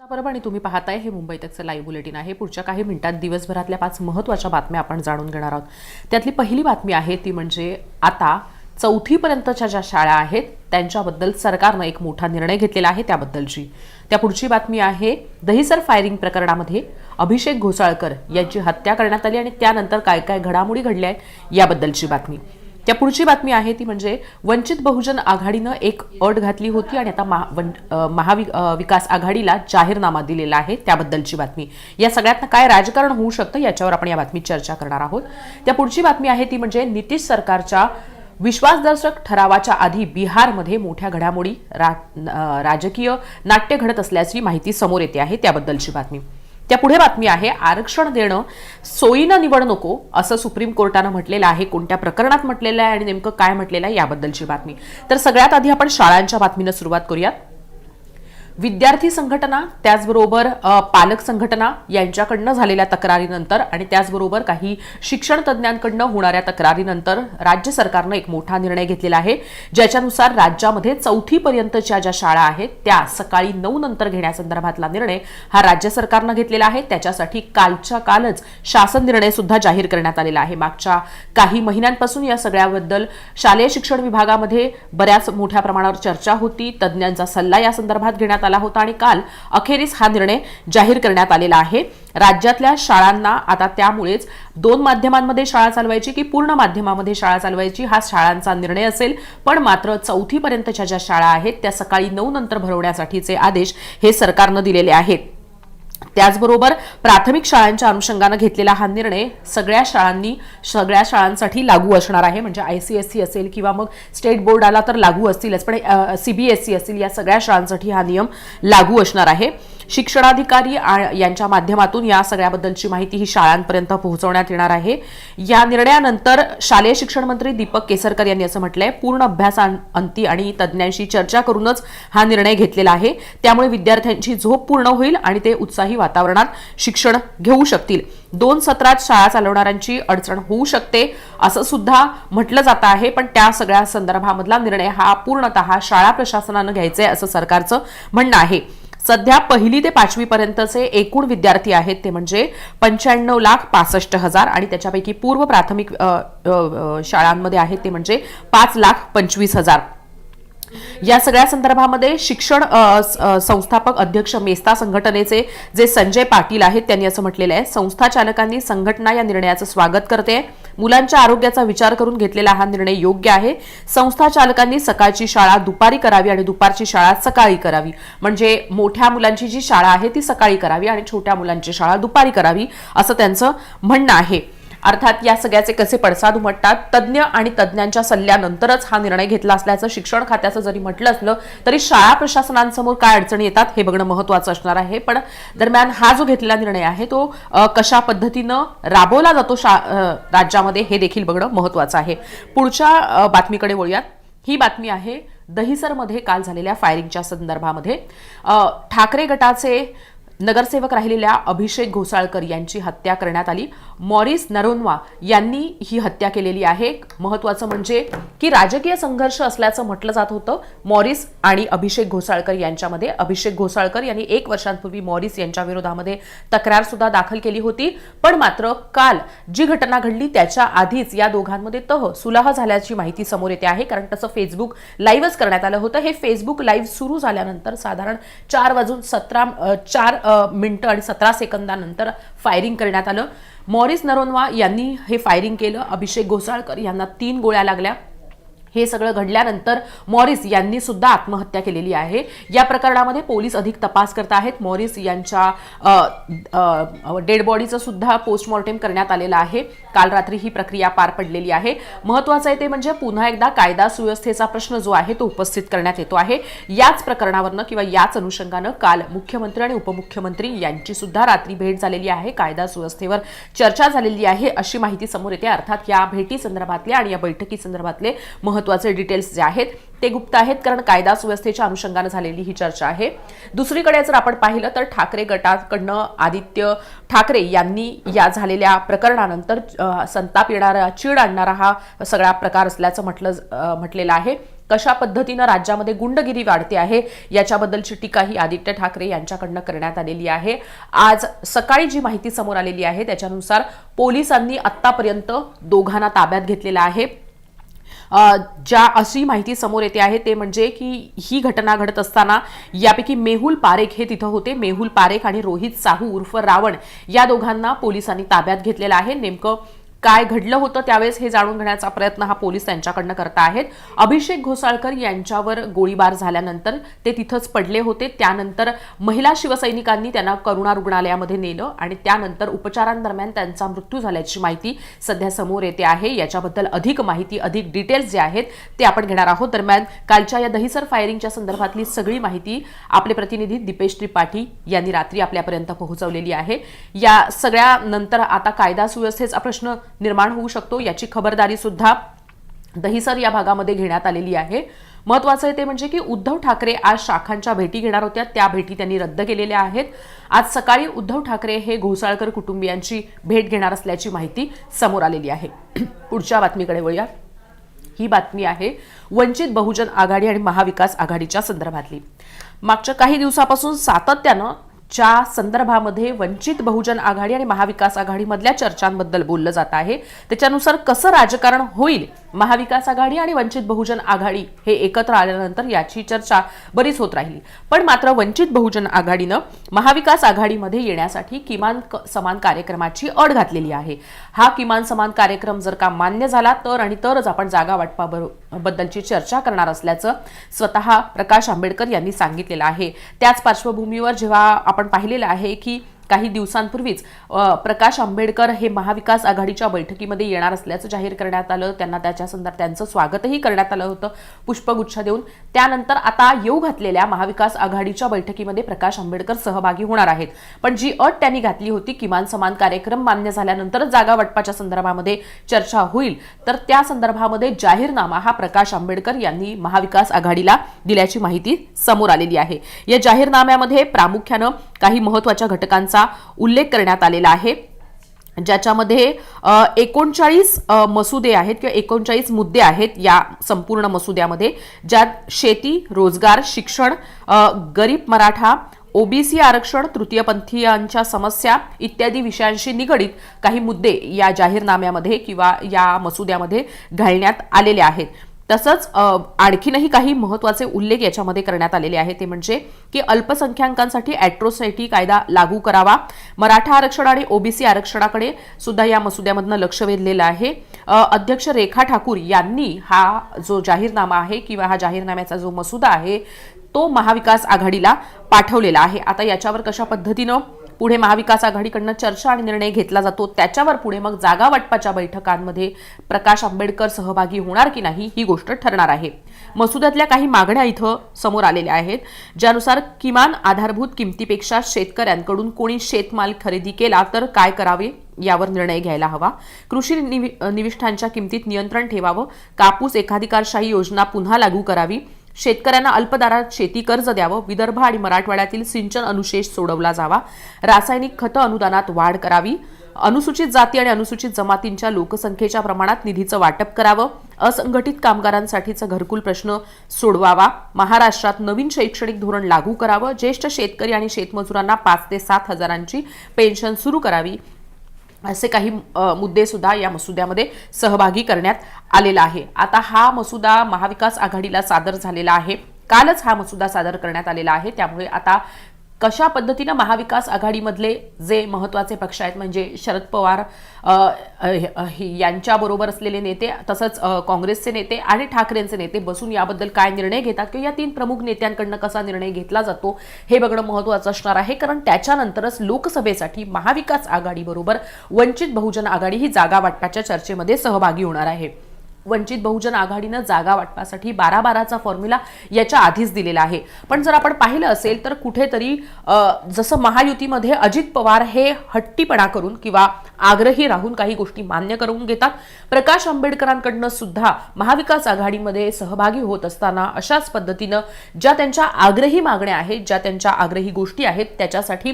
बरोबर आणि तुम्ही पाहताय हे मुंबई तकचं लाईव्ह बुलेटिन आहे. पुढच्या काही मिनिटात दिवसभरातल्या पाच महत्त्वाच्या बातम्या आपण जाणून घेणार आहोत. त्यातली पहिली बातमी आहे ती म्हणजे आता चौथीपर्यंतच्या ज्या शाळा आहेत त्यांच्याबद्दल सरकारनं एक मोठा निर्णय घेतलेला आहे त्याबद्दलची. त्या पुढची बातमी आहे दहिसर फायरिंग प्रकरणामध्ये अभिषेक घोसाळकर यांची हत्या करण्यात आली आणि त्यानंतर काय काय घडामोडी घडल्या आहेत याबद्दलची बातमी. त्या पुढची बातमी आहे ती म्हणजे वंचित बहुजन आघाडीनं एक अट घातली होती आणि आता महा महावि विकास आघाडीला जाहीरनामा दिलेला आहे त्याबद्दलची बातमी. या सगळ्यातनं काय राजकारण होऊ शकतं याच्यावर आपण या बातमीत चर्चा करणार आहोत. त्या पुढची बातमी आहे ती म्हणजे नितीश सरकारच्या विश्वासदर्शक ठरावाच्या आधी बिहारमध्ये मोठ्या घडामोडी रा राजकीय नाट्य घडत असल्याची माहिती समोर येते आहे त्याबद्दलची बातमी. त्या पुढे बातमी आहे आरक्षण देणं सोयीनं निवड नको असं सुप्रीम कोर्टानं म्हटलेलं आहे कोणत्या प्रकरणात म्हटलेलं आहे आणि नेमकं काय म्हटलेलं आहे याबद्दलची बातमी. तर सगळ्यात आधी आपण शाळांच्या बातमीनं सुरुवात करूयात. विद्यार्थी संघटना त्याचबरोबर पालक संघटना यांच्याकडनं झालेल्या तक्रारीनंतर आणि त्याचबरोबर काही शिक्षण तज्ज्ञांकडनं होणाऱ्या तक्रारीनंतर राज्य सरकारनं एक मोठा निर्णय घेतलेला आहे. ज्याच्यानुसार राज्यामध्ये चौथीपर्यंतच्या ज्या शाळा आहेत त्या सकाळी नऊ नंतर घेण्यासंदर्भातला निर्णय हा राज्य सरकारनं घेतलेला आहे. त्याच्यासाठी कालच्या कालच शासन निर्णय सुद्धा जाहीर करण्यात आलेला आहे. मागच्या काही महिन्यांपासून या सगळ्याबद्दल शालेय शिक्षण विभागामध्ये बऱ्याच मोठ्या प्रमाणावर चर्चा होती. तज्ज्ञांचा सल्ला या संदर्भात घेण्यात आला होता आणि काल अखेरीस हा निर्णय जाहीर करण्यात आलेला आहे. राज्यातल्या शाळांना आता त्यामुळेच दोन माध्यमांमध्ये शाळा चालवायची की पूर्ण माध्यमामध्ये शाळा चालवायची हा शाळांचा निर्णय असेल. पण मात्र चौथीपर्यंतच्या ज्या शाळा आहेत त्या सकाळी नऊ नंतर भरवण्यासाठीचे आदेश हे सरकारनं दिलेले आहेत. त्याचबरोबर प्राथमिक शाळांच्या अनुषंगानं घेतलेला हा निर्णय सगळ्या शाळांनी सगळ्या शाळांसाठी लागू असणार आहे. म्हणजे आय सी एस सी असेल किंवा मग स्टेट बोर्ड आला तर लागू असतीलच पण सी बी एस सी असतील या सगळ्या शाळांसाठी हा नियम लागू असणार आहे. शिक्षणाधिकारी यांच्या माध्यमातून या सगळ्याबद्दलची माहिती ही शाळांपर्यंत पोहोचवण्यात येणार आहे. या निर्णयानंतर शालेय शिक्षण मंत्री दीपक केसरकर यांनी असं म्हटलंय पूर्ण अभ्यासाअंती आणि तज्ज्ञांशी चर्चा करूनच हा निर्णय घेतलेला आहे. त्यामुळे विद्यार्थ्यांची झोप पूर्ण होईल आणि ते उत्साही वातावरणात शिक्षण घेऊ शकतील. दोन सत्रात शाळा चालवणाऱ्यांची अडचण होऊ शकते असं सुद्धा म्हटलं जात आहे. पण त्या सगळ्या संदर्भामधला निर्णय हा पूर्णतः शाळा प्रशासनानं घ्यायचा आहे असं सरकारचं म्हणणं आहे. सध्या पहिली ते पाचवीपर्यंतचे एकूण विद्यार्थी आहेत ते म्हणजे पंच्याण्णव लाख पासष्ट हजार आणि त्याच्यापैकी पूर्व प्राथमिक शाळांमध्ये आहेत ते म्हणजे पाच लाख पंचवीस हजार. या सगळ्या संदर्भामध्ये शिक्षण संस्थापक अध्यक्ष मेस्ता संघटनेचे जे संजय पाटील आहेत त्यांनी असं म्हटलेलं आहे. संस्था चालकांनी संघटना या निर्णयाचं स्वागत करते. मुलांच्या आरोग्याचा विचार करून घेतलेला हा निर्णय योग्य आहे. संस्था चालकांनी सकाळची शाळा दुपारी करावी आणि दुपारची शाळा सकाळी करावी. म्हणजे मोठ्या मुलांची जी शाळा आहे ती सकाळी करावी आणि छोट्या मुलांची शाळा दुपारी करावी असं त्यांचं म्हणणं आहे. अर्थात या सगळ्याचे कसे पडसाद उमटतात? तज्ज्ञ आणि तज्ज्ञांच्या सल्ल्यानंतरच हा निर्णय घेतला असल्याचं शिक्षण खात्याचं जरी म्हटलं असलं तरी शाळा प्रशासनांसमोर काय अडचणी येतात हे बघणं महत्वाचं असणार आहे. पण दरम्यान हा जो घेतलेला निर्णय आहे तो कशा पद्धतीनं राबवला जातो शा राज्यामध्ये हे देखील बघणं महत्वाचं आहे. पुढच्या बातमीकडे वळूयात. ही बातमी आहे दहिसरमध्ये काल झालेल्या फायरिंगच्या संदर्भामध्ये. ठाकरे गटाचे नगरसेवक राहिलेल्या अभिषेक घोसाळकर यांची हत्या करण्यात आली. मॉरिस नरोन्वा यांनी ही हत्या केलेली आहे. महत्वाचं म्हणजे की राजकीय संघर्ष असल्याचं म्हटलं जात होतं. मॉरिस आणि अभिषेक घोसाळकर यांच्यामध्ये अभिषेक घोसाळकर यांनी एक वर्षांपूर्वी मॉरिस यांच्या विरोधामध्ये तक्रार सुद्धा दाखल केली होती. पण मात्र काल जी घटना घडली त्याच्या आधीच या दोघांमध्ये तह सुलह झाल्याची माहिती समोर येते आहे. कारण तसं फेसबुक लाईव्हच करण्यात आलं होतं. हे फेसबुक लाईव्ह सुरू झाल्यानंतर साधारण चार वाजून सतरा चार मिनटं आणि सतरा सेकंदानंतर फायरिंग करण्यात आलं. मॉरिस नरोन्वा यांनी हे फायरिंग केलं. अभिषेक घोसाळकर यांना तीन गोळ्या लागल्या. हे सगळं घडल्यानंतर मॉरिस यांनी सुद्धा आत्महत्या केलेली आहे. या प्रकरणामध्ये पोलीस अधिक तपास करत आहेत. मॉरिस यांच्या डेड बॉडीचं सुद्धा पोस्टमॉर्टेम करण्यात आलेलं आहे. काल रात्री ही प्रक्रिया पार पडलेली आहे. महत्वाचं आहे ते म्हणजे पुन्हा एकदा कायदा सुव्यवस्थेचा प्रश्न जो आहे तो उपस्थित करण्यात येतो आहे. याच प्रकरणावरनं किंवा याच अनुषंगानं काल मुख्यमंत्री आणि उपमुख्यमंत्री यांची सुद्धा रात्री भेट झालेली आहे. कायदा सुव्यवस्थेवर चर्चा झालेली आहे अशी माहिती समोर येते. अर्थात या भेटी संदर्भातले आणि या बैठकी संदर्भातले महत्त्वाचे डिटेल्स जे आहेत ते गुप्त आहेत कारण कायदा सुव्यवस्थेच्या अनुषंगानं झालेली ही चर्चा आहे. दुसरीकडे जर आपण पाहिलं तर ठाकरे गटाकडनं आदित्य ठाकरे यांनी या झालेल्या प्रकरणानंतर संताप येणारा चीड आणणारा हा सगळा प्रकार असल्याचं म्हटलं म्हटलेलं आहे. कशा पद्धतीनं राज्यामध्ये गुंडगिरी वाढते आहे याच्याबद्दलची टीका ही आदित्य ठाकरे यांच्याकडनं करण्यात आलेली आहे. आज सकाळी जी माहिती समोर आलेली आहे त्याच्यानुसार पोलिसांनी आत्तापर्यंत दोघांना ताब्यात घेतलेला आहे. ज्या अशी माहिती समोर येते आहे ते म्हणजे की ही घटना घडत असताना यापैकी मेहुल पारेख हे तिथं होते. मेहुल पारेख आणि रोहित साहू उर्फ रावण या दोघांना पोलिसांनी ताब्यात घेतलेलं आहे. नेमकं काय घडलं होतं त्यावेळेस हे जाणून घेण्याचा प्रयत्न हा पोलीस त्यांच्याकडनं करत आहेत. अभिषेक घोसाळकर यांच्यावर गोळीबार झाल्यानंतर ते तिथंच पडले होते. त्यानंतर महिला शिवसैनिकांनी त्यांना करुणा रुग्णालयामध्ये नेलं आणि त्यानंतर उपचारांदरम्यान त्यांचा मृत्यू झाल्याची माहिती सध्या समोर येते आहे. याच्याबद्दल अधिक माहिती अधिक डिटेल्स जे आहेत ते आपण घेणार आहोत. दरम्यान कालच्या या दहिसर फायरिंगच्या संदर्भातली सगळी माहिती आपले प्रतिनिधी दीपेश त्रिपाठी यांनी रात्री आपल्यापर्यंत पोहोचवलेली आहे. या सगळ्यानंतर आता कायदा सुव्यवस्थेचा प्रश्न निर्माण होऊ शकतो याची खबरदारी सुद्धा दहिसर या भागामध्ये घेण्यात आलेली आहे. महत्वाचं आहे ते म्हणजे की उद्धव ठाकरे आज शाखांच्या भेटी घेणार होत्या. त्या भेटी त्यांनी रद्द केलेल्या आहेत. आज सकाळी उद्धव ठाकरे हे घोसाळकर कुटुंबियांची भेट घेणार असल्याची माहिती समोर आलेली आहे. पुढच्या बातमीकडे वळूया. ही बातमी आहे वंचित बहुजन आघाडी आणि महाविकास आघाडीच्या संदर्भातली. मागच्या काही दिवसापासून सातत्यानं च्या संदर्भामध्ये वंचित बहुजन आघाडी आणि महाविकास आघाडीमधल्या चर्चांबद्दल बोललं जात आहे. त्याच्यानुसार कसं राजकारण होईल महाविकास आघाडी आणि वंचित बहुजन आघाडी हे एकत्र आल्यानंतर याची चर्चा बरीच होत राहिली. पण मात्र वंचित बहुजन आघाडीनं महाविकास आघाडीमध्ये येण्यासाठी किमान क- समान कार्यक्रमाची अट घातलेली आहे. हा किमान समान कार्यक्रम जर का मान्य झाला तर आणि तरच आपण जागा वाटपाबद्दलची चर्चा करणार असल्याचं स्वतः प्रकाश आंबेडकर यांनी सांगितलेलं आहे. त्याच पार्श्वभूमीवर जेव्हा आपण पाहिलेलं आहे की काही दिवसांपूर्वीच प्रकाश आंबेडकर हे महाविकास आघाडीच्या बैठकीमध्ये येणार असल्याचं जाहीर करण्यात आलं. त्यांना त्याच्या संदर्भात त्यांचं स्वागतही करण्यात आलं होतं पुष्पगुच्छ देऊन. त्यानंतर आता येऊ घातलेल्या महाविकास आघाडीच्या बैठकीमध्ये प्रकाश आंबेडकर सहभागी होणार आहेत. पण जी अट त्यांनी घातली होती किमान समान कार्यक्रम मान्य झाल्यानंतर जागा वाटपाच्या संदर्भामध्ये चर्चा होईल. तर त्या संदर्भामध्ये जाहीरनामा हा प्रकाश आंबेडकर यांनी महाविकास आघाडीला दिल्याची माहिती समोर आलेली आहे. या जाहीरनाम्यामध्ये प्रामुख्यानं काही महत्त्वाच्या घटकांचा उल्लेख करण्यात आलेला आहे. ज्याच्यामध्ये एकोणचाळीस मसुदे आहेत किंवा एकोणचाळीस मुद्दे आहेत या संपूर्ण मसुद्यामध्ये ज्यात शेती रोजगार शिक्षण गरीब मराठा ओबीसी आरक्षण तृतीयपंथीयांच्या समस्या इत्यादी विषयांशी निगडीत काही मुद्दे या जाहीरनाम्यामध्ये किंवा या मसुद्यामध्ये घालण्यात आलेले आहेत. तसंच आणखीनही काही महत्त्वाचे उल्लेख याच्यामध्ये करण्यात आलेले आहेत. ते म्हणजे की अल्पसंख्याकांसाठी ॲट्रोसायटी कायदा लागू करावा. मराठा आरक्षण आणि ओबीसी आरक्षणाकडे सुद्धा या मसुद्यामधनं लक्ष वेधलेलं आहे. अध्यक्ष रेखा ठाकूर यांनी हा जो जाहीरनामा आहे किंवा हा जाहीरनाम्याचा जो मसुदा आहे तो महाविकास आघाडीला पाठवलेला आहे. आता याच्यावर कशा पद्धतीनं पुढे महाविकास आघाडीकडनं चर्चा आणि निर्णय घेतला जातो. त्याच्यावर पुढे मग जागा वाटपाच्या बैठकांमध्ये प्रकाश आंबेडकर सहभागी होणार की नाही ही गोष्ट ठरणार आहे. मसुद्यातल्या काही मागण्या इथं समोर आलेल्या आहेत. ज्यानुसार किमान आधारभूत किमतीपेक्षा शेतकऱ्यांकडून कोणी शेतमाल खरेदी केला तर काय करावे यावर निर्णय घ्यायला हवा. कृषी निवि- निविष्ठांच्या किमतीत नियंत्रण ठेवावं. कापूस एकाधिकारशाही योजना पुन्हा लागू करावी. शेतकऱ्यांना अल्पदरात शेती कर्ज द्यावं विदर्भ आणि मराठवाड्यातील सिंचन अनुशेष सोडवला जावा रासायनिक खतं अनुदानात वाढ करावी अनुसूचित जाती आणि अनुसूचित जमातींच्या लोकसंख्येच्या प्रमाणात निधीचं वाटप करावं असंघटित कामगारांसाठीचा घरकुल प्रश्न सोडवावा महाराष्ट्रात नवीन शैक्षणिक धोरण लागू करावं ज्येष्ठ शेतकरी आणि शेतमजुरांना पाच ते सात हजारांची पेन्शन सुरू करावी असे काही मुद्देसुद्धा या मसुद्यामध्ये सहभागी करण्यात आलेला आहे. आता हा मसुदा महाविकास आघाडीला सादर झालेला आहे. कालच हा मसुदा सादर करण्यात आलेला आहे. त्यामुळे आता कशा पद्धतीनं महाविकास आघाडीमधले जे महत्त्वाचे पक्ष आहेत म्हणजे शरद पवार हे- यांच्याबरोबर असलेले नेते तसंच काँग्रेसचे नेते आणि ठाकरेंचे नेते बसून याबद्दल काय निर्णय घेतात किंवा या तीन प्रमुख नेत्यांकडनं कसा निर्णय घेतला जातो हे बघणं महत्वाचं असणार आहे. कारण त्याच्यानंतरच लोकसभेसाठी महाविकास आघाडीबरोबर वंचित बहुजन आघाडी ही जागा वाटपाच्या चर्चेमध्ये सहभागी होणार आहे. वंचित बहुजन आघाडीनं जागा वाटपासाठी बारा बाराचा फॉर्म्युला याच्या आधीच दिलेला आहे. पण जर आपण पाहिलं असेल तर कुठेतरी जसं महायुतीमध्ये अजित पवार हे हट्टीपणा करून किंवा आग्रही राहून काही गोष्टी मान्य करून घेतात. प्रकाश आंबेडकरांकडनं सुद्धा महाविकास आघाडीमध्ये सहभागी होत असताना अशाच पद्धतीनं ज्या त्यांच्या आग्रही मागण्या आहेत ज्या त्यांच्या आग्रही गोष्टी आहेत त्याच्यासाठी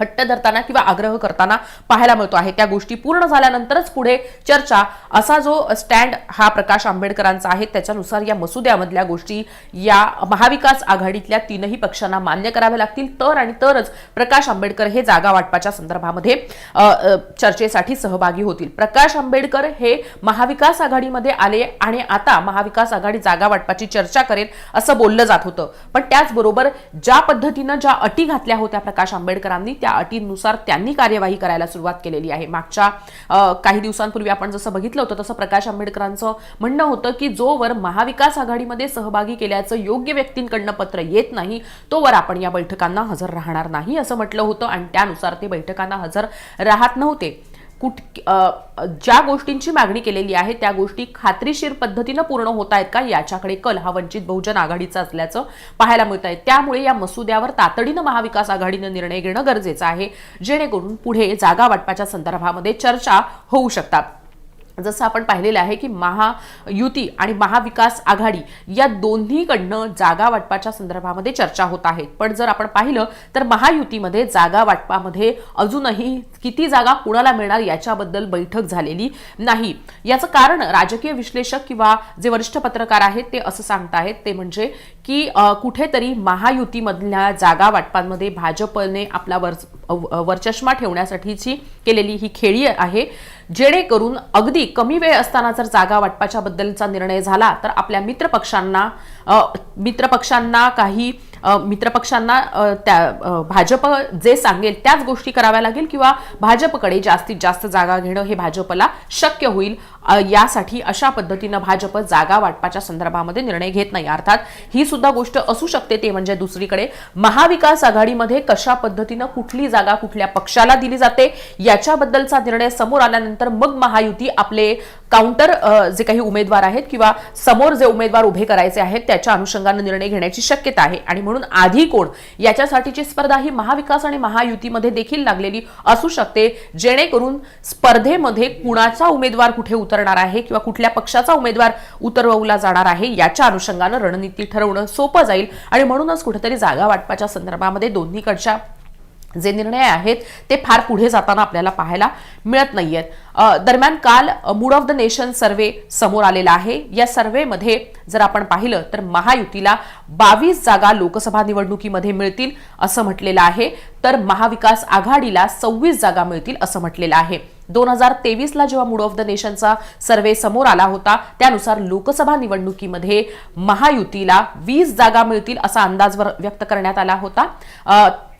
हट्ट धरताना किंवा आग्रह करताना पाहायला मिळतो आहे. त्या गोष्टी पूर्ण झाल्यानंतरच पुढे चर्चा असा जो स्टँड हा प्रकाश आंबेडकरांचा आहे त्याच्यानुसार या मसुद्यामधल्या गोष्टी या महाविकास आघाडीतल्या तीनही पक्षांना मान्य कराव्या लागतील. तर आणि तरच प्रकाश आंबेडकर हे जागा वाटपाच्या संदर्भामध्ये चर्चेसाठी सहभागी होतील. प्रकाश आंबेडकर हे महाविकास आघाडीमध्ये आले आणि आता महाविकास आघाडी जागा वाटपाची चर्चा करेल असं बोललं जात होतं. पण त्याचबरोबर ज्या पद्धतीनं ज्या अटी घातल्या होत्या प्रकाश आंबेडकरांनी त्या त्या अटींनुसार त्यांनी कार्यवाही करायला सुरुवात केलेली आहे. मागच्या काही दिवसांपूर्वी आपण जसं बघितलं होतं तसं प्रकाश आंबेडकरांचं म्हणणं होतं की जोवर महाविकास आघाडीमध्ये सहभागी केल्याचं योग्य व्यक्तींकडनं पत्र येत नाही तोवर आपण या बैठकांना हजर राहणार नाही असं म्हटलं होतं. आणि त्यानुसार ते बैठकांना हजर राहत नव्हते. कुठ ज्या गोष्टींची मागणी केलेली आहे त्या गोष्टी खात्रीशीर पद्धतीनं पूर्ण होत आहेत का? याच्याकडे कल हा वंचित बहुजन आघाडीचा असल्याचं पाहायला मिळत आहे. त्यामुळे या मसुद्यावर तातडीनं महाविकास आघाडीनं निर्णय घेणं गरजेचं आहे जेणेकरून पुढे जागा वाटपाच्या संदर्भामध्ये चर्चा होऊ शकतात. जसं आपण पाहिलेलं आहे की महायुती आणि महाविकास आघाडी या दोन्हीकडनं जागा वाटपाच्या संदर्भामध्ये चर्चा होत आहे. पण जर आपण पाहिलं तर महायुतीमध्ये जागा वाटपामध्ये अजूनही किती जागा कुणाला मिळणार याच्याबद्दल बैठक झालेली नाही. याचं कारण राजकीय विश्लेषक किंवा जे वरिष्ठ पत्रकार आहेत ते असं सांगतायत ते म्हणजे की कुठेतरी महायुतीमधल्या जागा वाटपांमध्ये भाजपने आपला वर वर्चष्मा ठेवण्यासाठीची केलेली ही खेळी आहे. जेणेकरून अगदी कमी वेळ असताना जर जागा वाटपाच्या बद्दलचा निर्णय झाला तर आपल्या मित्रपक्षांना मित्रपक्षांना काही मित्रपक्षांना त्या भाजप जे सांगेल त्याच गोष्टी कराव्या लागेल किंवा भाजपकडे जास्तीत जास्त जागा घेणं हे भाजपला शक्य होईल यासाठी अशा पद्धतीनं भाजप जागा वाटपाच्या संदर्भामध्ये निर्णय घेत नाही. अर्थात ही सुद्धा गोष्ट असू शकते ते म्हणजे दुसरीकडे महाविकास आघाडीमध्ये कशा पद्धतीनं कुठली जागा कुठल्या पक्षाला दिली जाते याच्याबद्दलचा निर्णय समोर आल्यानंतर मग महायुती आपले काउंटर जे काही उमेदवार आहेत किंवा समोर जे उमेदवार उभे करायचे आहेत त्याच्या अनुषंगानं निर्णय घेण्याची शक्यता आहे. आणि म्हणून आधी कोण? याच्यासाठीची स्पर्धा ही महाविकास आणि महायुतीमध्ये देखील लागलेली असू शकते जेणेकरून स्पर्धेमध्ये कुणाचा उमेदवार कुठे उतरणार आहे किंवा कुठल्या पक्षाचा उमेदवार उतरवला जाणार आहे याच्या अनुषंगानं रणनीती ठरवणं सोपं जाईल. आणि म्हणूनच कुठेतरी जागा वाटपाच्या संदर्भामध्ये दोन्हीकडच्या जे निर्णय आहेत ते फार पुढे जाताना आपल्याला पाहायला मिळत नाही आहेत दरम्यान काल mood of the nation survey समोर आलेला आहे. या सर्वेमध्ये जर आपण पाहिलं तर महायुतीला बावीस जागा लोकसभा निवडणुकीमध्ये मिळतील असं म्हटलेलं आहे. तर महाविकास आघाडीला सव्वीस जागा मिळतील असं म्हटलेलं आहे. दोन हजार तेवीसला जेव्हा मूड ऑफ द नेशनचा सर्वे समोर आला होता त्यानुसार लोकसभा निवडणुकीमध्ये महायुतीला वीस जागा मिळतील असा अंदाज व्यक्त करण्यात आला होता.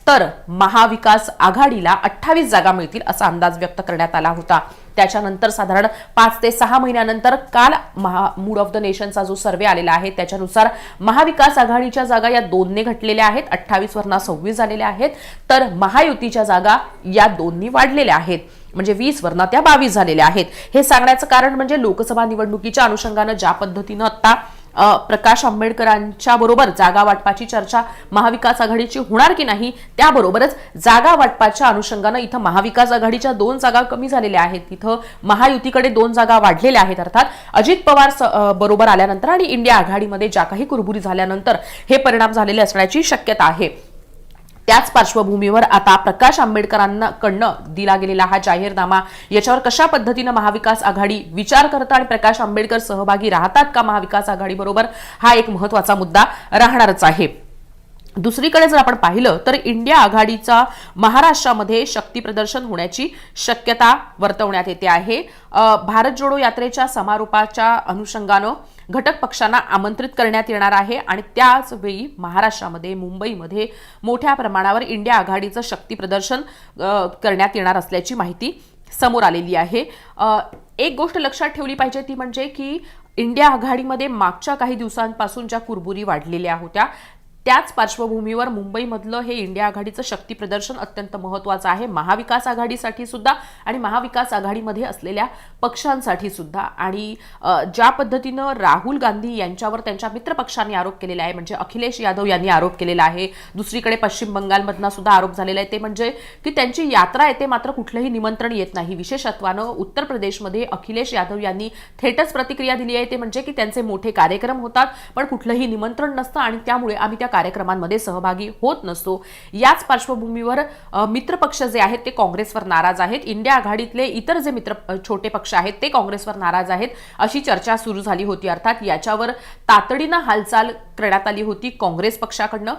तर महाविकास आघाडीला अठ्ठावीस जागा मिळतील असा अंदाज व्यक्त करण्यात आला होता. त्याच्यानंतर साधारण पाच ते सहा महिन्यानंतर काल महा मूड ऑफ द नेशनचा जो सर्वे आलेला आहे त्याच्यानुसार महाविकास आघाडीच्या जागा या दोनने घटलेल्या आहेत अठ्ठावीस वरना सव्वीस झालेल्या आहेत तर महायुतीच्या जागा या दोन्ही वाढलेल्या आहेत. म्हणजे वीस वरना त्या बावीस झालेल्या आहेत. हे सांगण्याचं कारण म्हणजे लोकसभा निवडणुकीच्या अनुषंगानं ज्या पद्धतीनं आता प्रकाश आंबेडकरांच्या बरोबर जागा वाटपाची चर्चा महाविकास आघाडीची होणार की नाही त्याबरोबरच जागा वाटपाच्या अनुषंगानं इथं महाविकास आघाडीच्या दोन जागा कमी झालेल्या आहेत. तिथं महायुतीकडे दोन जागा वाढलेल्या आहेत अर्थात अजित पवार स- बरोबर आल्यानंतर आणि इंडिया आघाडीमध्ये ज्या काही कुरबुरी झाल्यानंतर हे परिणाम झालेले असण्याची शक्यता आहे. त्याच पार्श्वभूमीवर आता प्रकाश आंबेडकरांना कडनं दिला गेलेला हा जाहीरनामा याच्यावर कशा पद्धतीनं महाविकास आघाडी विचार करता आणि प्रकाश आंबेडकर सहभागी राहतात का महाविकास आघाडीबरोबर? हा एक महत्त्वाचा मुद्दा राहणारच आहे. दुसरीकडे जर आपण पाहिलं तर इंडिया आघाडीचा महाराष्ट्रामध्ये शक्ती प्रदर्शन होण्याची शक्यता वर्तवण्यात येते आहे. भारत जोडो यात्रेच्या समारोपाच्या अनुषंगानं घटक पक्षांना आमंत्रित करण्यात येणार आहे आणि त्याच वेळी महाराष्ट्रामध्ये मुंबईमध्ये मोठ्या प्रमाणावर इंडिया आघाडीचं शक्ती प्रदर्शन करण्यात येणार असल्याची माहिती समोर आलेली आहे. एक गोष्ट लक्षात ठेवली पाहिजे ती म्हणजे की इंडिया आघाडीमध्ये मागच्या काही दिवसांपासून ज्या कुरबुरी वाढलेल्या होत्या त्याच पार्श्वभूमीवर मुंबईमधलं हे इंडिया आघाडीचं शक्ती प्रदर्शन अत्यंत महत्वाचं आहे. महाविकास आघाडीसाठी सुद्धा आणि महाविकास आघाडीमध्ये असलेल्या पक्षांसाठी सुद्धा. आणि ज्या पद्धतीनं राहुल गांधी यांच्यावर त्यांच्या मित्रपक्षांनी आरोप केलेला आहे म्हणजे अखिलेश यादव यांनी आरोप केलेला आहे. दुसरीकडे पश्चिम बंगालमधना सुद्धा आरोप झालेला आहे. ते म्हणजे की त्यांची यात्रा येते मात्र कुठलंही निमंत्रण येत नाही. विशेषत्वानं उत्तर प्रदेशमध्ये अखिलेश यादव यांनी थेटच प्रतिक्रिया दिली आहे. ते म्हणजे की त्यांचे मोठे कार्यक्रम होतात पण कुठलंही निमंत्रण नसतं आणि त्यामुळे आम्ही त्या कार्यक्रमांमध्ये सहभागी होत नसतो. याच पार्श्वभूमीवर मित्रपक्ष जे आहेत ते काँग्रेसवर नाराज आहेत. इंडिया आघाडीतले इतर जे मित्र छोटे पक्ष आहेत ते काँग्रेसवर नाराज आहेत अशी चर्चा सुरू झाली होती. अर्थात याच्यावर तातडीनं हालचाल करण्यात आली होती काँग्रेस पक्षाकडनं.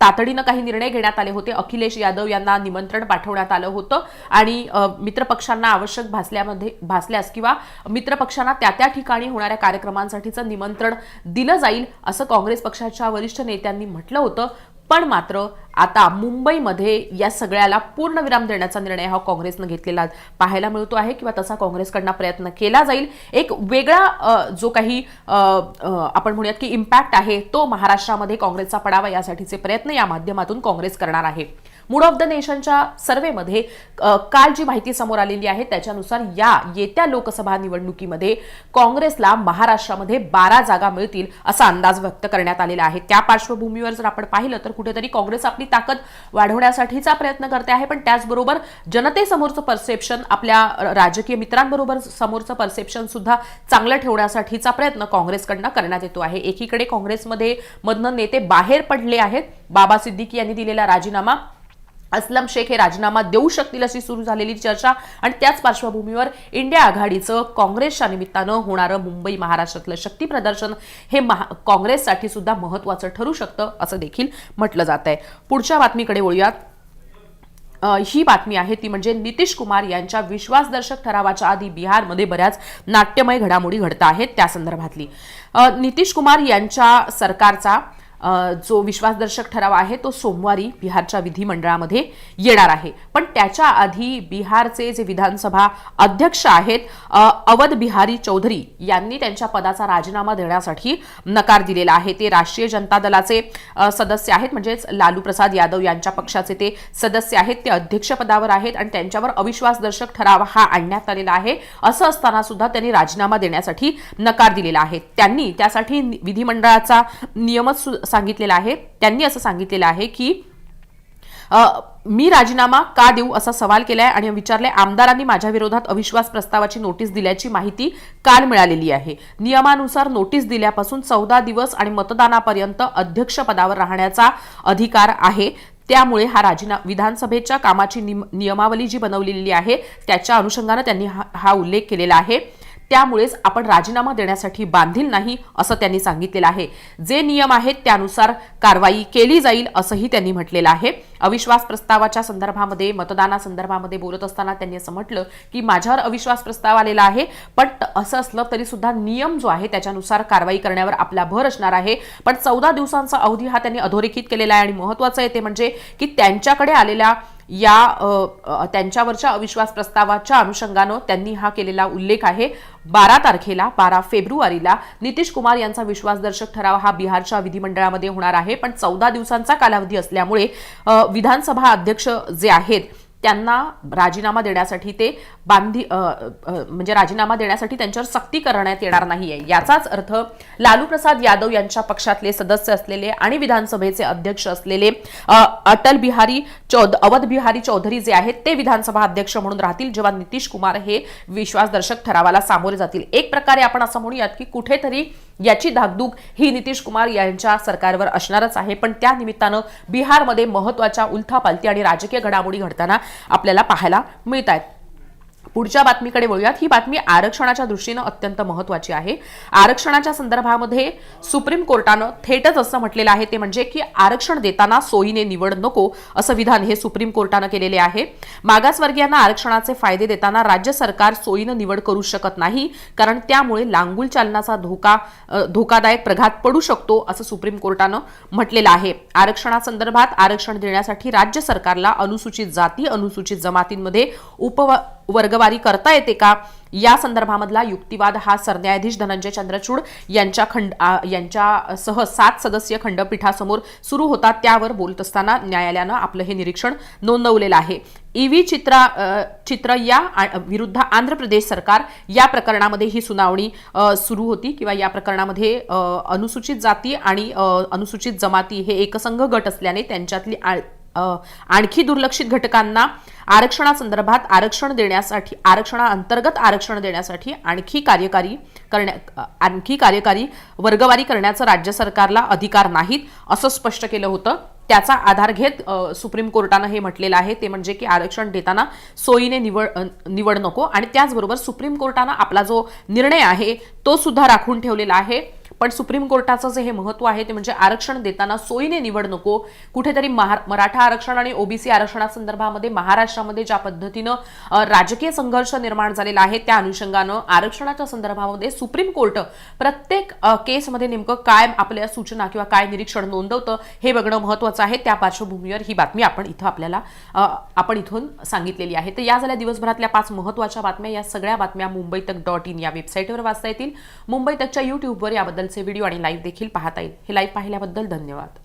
तातडीनं काही निर्णय घेण्यात आले होते. अखिलेश यादव यांना निमंत्रण पाठवण्यात आलं होतं. आणि मित्रपक्षांना आवश्यक भासल्यामध्ये भासल्यास किंवा मित्रपक्षांना त्या त्या ठिकाणी होणाऱ्या कार्यक्रमांसाठीचं निमंत्रण दिलं जाईल असं काँग्रेस पक्षाच्या वरिष्ठ नेत्यांनी म्हटलं होतं. पण मात्र आता मुंबईमध्ये या सगळ्याला पूर्णविराम देण्याचा निर्णय हा काँग्रेसनं घेतलेला पाहायला मिळतो आहे किंवा तसा काँग्रेसकडनं प्रयत्न केला जाईल. एक वेगळा जो काही आपण म्हणूयात की इम्पॅक्ट आहे तो महाराष्ट्रामध्ये काँग्रेसचा पडावा यासाठीचे प्रयत्न या माध्यमातून काँग्रेस करणार आहे. मूड ऑफ द नेशनच्या सर्व्हेमध्ये काल जी माहिती समोर आलेली आहे त्याच्यानुसार या येत्या लोकसभा निवडणुकीमध्ये काँग्रेसला महाराष्ट्रामध्ये बारा जागा मिळतील असा अंदाज व्यक्त करण्यात आलेला आहे. त्या पार्श्वभूमीवर जर आपण पाहिलं तर कुठेतरी काँग्रेस आपली ताकद वाढवण्यासाठीचा प्रयत्न करते आहे पण त्याचबरोबर जनतेसमोरचं परसेप्शन आपल्या राजकीय मित्रांबरोबर समोरचं परसेप्शन सुद्धा चांगलं ठेवण्यासाठीचा प्रयत्न काँग्रेसकडनं करण्यात येतो आहे. एकीकडे काँग्रेसमध्ये मधनं नेते बाहेर पडले आहेत. बाबा सिद्दीकी यांनी दिलेला राजीनामा असलम शेख हे राजीनामा देऊ शकतील अशी सुरू झालेली चर्चा आणि त्याच पार्श्वभूमीवर इंडिया आघाडीचं काँग्रेसच्या निमित्तानं होणारं मुंबई महाराष्ट्रातलं शक्ती प्रदर्शन हे महा काँग्रेससाठी सुद्धा महत्वाचं ठरू शकतं असं देखील म्हटलं जात आहे पुढच्या बातमीकडे वळूयात. ही बातमी आहे ती म्हणजे नितीश कुमार यांच्या विश्वासदर्शक ठरावाच्या आधी बिहारमध्ये बऱ्याच नाट्यमय घडामोडी घडत आहेत त्या संदर्भातली. नितीश कुमार यांच्या सरकारचा जो विश्वासदर्शक ठराव आहे तो सोमवारी बिहारच्या विधिमंडळामध्ये येणार आहे. पण त्याच्या आधी बिहारचे जे विधानसभा अध्यक्ष आहेत अवध बिहारी चौधरी यांनी त्यांच्या पदाचा राजीनामा देण्यासाठी नकार दिलेला आहे. ते राष्ट्रीय जनता दलाचे सदस्य आहेत म्हणजेच लालू प्रसाद यादव यांच्या पक्षाचे ते सदस्य आहेत. ते अध्यक्षपदावर आहेत आणि त्यांच्यावर अविश्वासदर्शक ठराव हा आणण्यात आलेला आहे. असं असताना सुद्धा त्यांनी राजीनामा देण्यासाठी नकार दिलेला आहे. त्यांनी त्यासाठी विधिमंडळाचा नियमच सांगितलेलं आहे त्यांनी असं सांगितलेलं आहे की मी राजीनामा का देऊ असा सवाल केलाय आणि विचारले आमदारांनी माझ्या विरोधात अविश्वास प्रस्तावाची नोटीस दिल्याची माहिती काल मिळालेली आहे. नियमानुसार नोटीस दिल्यापासून चौदा दिवस आणि मतदानापर्यंत अध्यक्षपदावर राहण्याचा अधिकार आहे. त्यामुळे हा राजीना विधानसभेच्या कामाची निम- नियमावली जी बनवलेली आहे त्याच्या अनुषंगानं त्यांनी हा हा उल्लेख केलेला आहे. त्यामुळेच आपण राजीनामा देण्यासाठी बांधील नाही असं त्यांनी सांगितलेलं आहे. जे नियम आहेत त्यानुसार कारवाई केली जाईल असंही त्यांनी म्हटलेलं आहे. अविश्वास प्रस्तावाच्या संदर्भामध्ये मतदानासंदर्भामध्ये बोलत असताना त्यांनी असं म्हटलं की माझ्यावर अविश्वास प्रस्ताव आलेला आहे पण असं असलं तरी सुद्धा नियम जो आहे त्याच्यानुसार कारवाई करण्यावर आपला भर असणार आहे. पण चौदा दिवसांचा अवधी हा त्यांनी अधोरेखित केलेला आहे आणि महत्वाचं आहे ते म्हणजे की त्यांच्याकडे आलेल्या या त्यांच्यावरच्या अविश्वास प्रस्तावाच्या अनुषंगानं त्यांनी हा केलेला उल्लेख आहे. बारा तारखेला बारा फेब्रुवारीला नितीश कुमार यांचा विश्वासदर्शक ठराव हा बिहारच्या विधिमंडळामध्ये होणार आहे. पण चौदा दिवसांचा कालावधी असल्यामुळे विधानसभा अध्यक्ष जे आहेत त्यांना राजीनामा देण्यासाठी ते बांधी म्हणजे राजीनामा देण्यासाठी त्यांच्यावर सक्ती करण्यात येणार नाहीये याचाच अर्थ लालू प्रसाद यादव यांच्या पक्षातले सदस्य असलेले आणि विधानसभेचे अध्यक्ष असलेले अटल बिहारी चौध अवध बिहारी चौधरी जे आहेत ते विधानसभा अध्यक्ष म्हणून राहतील जेव्हा नितीश कुमार हे विश्वासदर्शक ठरावाला सामोरे जातील. एक प्रकारे आपण असं म्हणूयात की कुठेतरी याची धाकधूक ही नितीश कुमार यांच्या सरकारवर असणारच आहे. पण त्या निमित्तानं बिहारमध्ये महत्त्वाच्या उलथापालथी आणि राजकीय घडामोडी घडताना आपल्याला पाहायला मिळत आहेत पुढच्या बातमीकडे वळूयात. ही बातमी आरक्षणाच्या दृष्टीनं अत्यंत महत्वाची आहे. आरक्षणाच्या संदर्भामध्ये सुप्रीम कोर्टानं थेटच असं म्हटलेलं आहे. ते म्हणजे की आरक्षण देताना सोयीने निवड नको असं विधान हे सुप्रीम कोर्टानं केलेले आहे. मागासवर्गीयांना आरक्षणाचे फायदे देताना राज्य सरकार सोयीनं निवड करू शकत नाही कारण त्यामुळे लांगुल चालनाचा धोका धोकादायक प्रघात पडू शकतो असं सुप्रीम कोर्टानं म्हटलेलं आहे. आरक्षणासंदर्भात आरक्षण देण्यासाठी राज्य सरकारला अनुसूचित जाती अनुसूचित जमातींमध्ये उप वर्गवारी करता येते का? या संदर्भामधला युक्तिवाद हा सरन्यायाधीश धनंजय चंद्रचूड यांच्या खंड यांच्यासह सात सदस्यीय खंडपीठासमोर सुरू होता त्यावर बोलत असताना न्यायालयानं आपलं हे निरीक्षण नोंदवलेलं आहे. ईव्ही चित्रा चित्र या आ- विरुद्ध आंध्र प्रदेश सरकार या प्रकरणामध्ये ही सुनावणी सुरू होती किंवा या प्रकरणामध्ये अनुसूचित जाती आणि अनुसूचित जमाती हे एकसंघ गट असल्याने त्यांच्यातली आणखी दुर्लक्षित घटकांना आरक्षणासंदर्भात आरक्षण देण्यासाठी आरक्षणाअंतर्गत आरक्षण देण्यासाठी आणखी कार्यकारी करण्या आणखी कार्यकारी वर्गवारी करण्याचं राज्य सरकारला अधिकार नाहीत असं स्पष्ट केलं होतं. त्याचा आधार घेत सुप्रीम कोर्टानं हे म्हटलेलं आहे. ते म्हणजे की आरक्षण देताना सोयीने निवड निवड नको आणि त्याचबरोबर सुप्रीम कोर्टानं आपला जो निर्णय आहे तो सुद्धा राखून ठेवलेला आहे. पण सुप्रीम कोर्टाचं जे हे महत्त्व आहे ते म्हणजे आरक्षण देताना सोयीने निवड नको. कुठेतरी महा मराठा आरक्षण आणि ओबीसी आरक्षणासंदर्भामध्ये महाराष्ट्रामध्ये ज्या पद्धतीनं राजकीय संघर्ष निर्माण झालेला आहे त्या अनुषंगानं आरक्षणाच्या संदर्भामध्ये सुप्रीम कोर्ट प्रत्येक केसमध्ये नेमकं काय आपल्या सूचना किंवा काय निरीक्षण नोंदवतं हे बघणं महत्वाचं आहे. त्या पार्श्वभूमीवर ही बातमी आपण इथं आपल्याला आपण इथून सांगितलेली आहे. तर या झाल्या दिवसभरातल्या पाच महत्त्वाच्या बातम्या या सगळ्या बातम्या मुंबई तक डॉट इन या वेबसाईटवर वाचता येतील. मुंबई तकच्या युट्यूबवर याबद्दलचे व्हिडिओ आणि लाईव्ह देखील पाहता येईल. हे लाईव्ह पाहिल्याबद्दल धन्यवाद.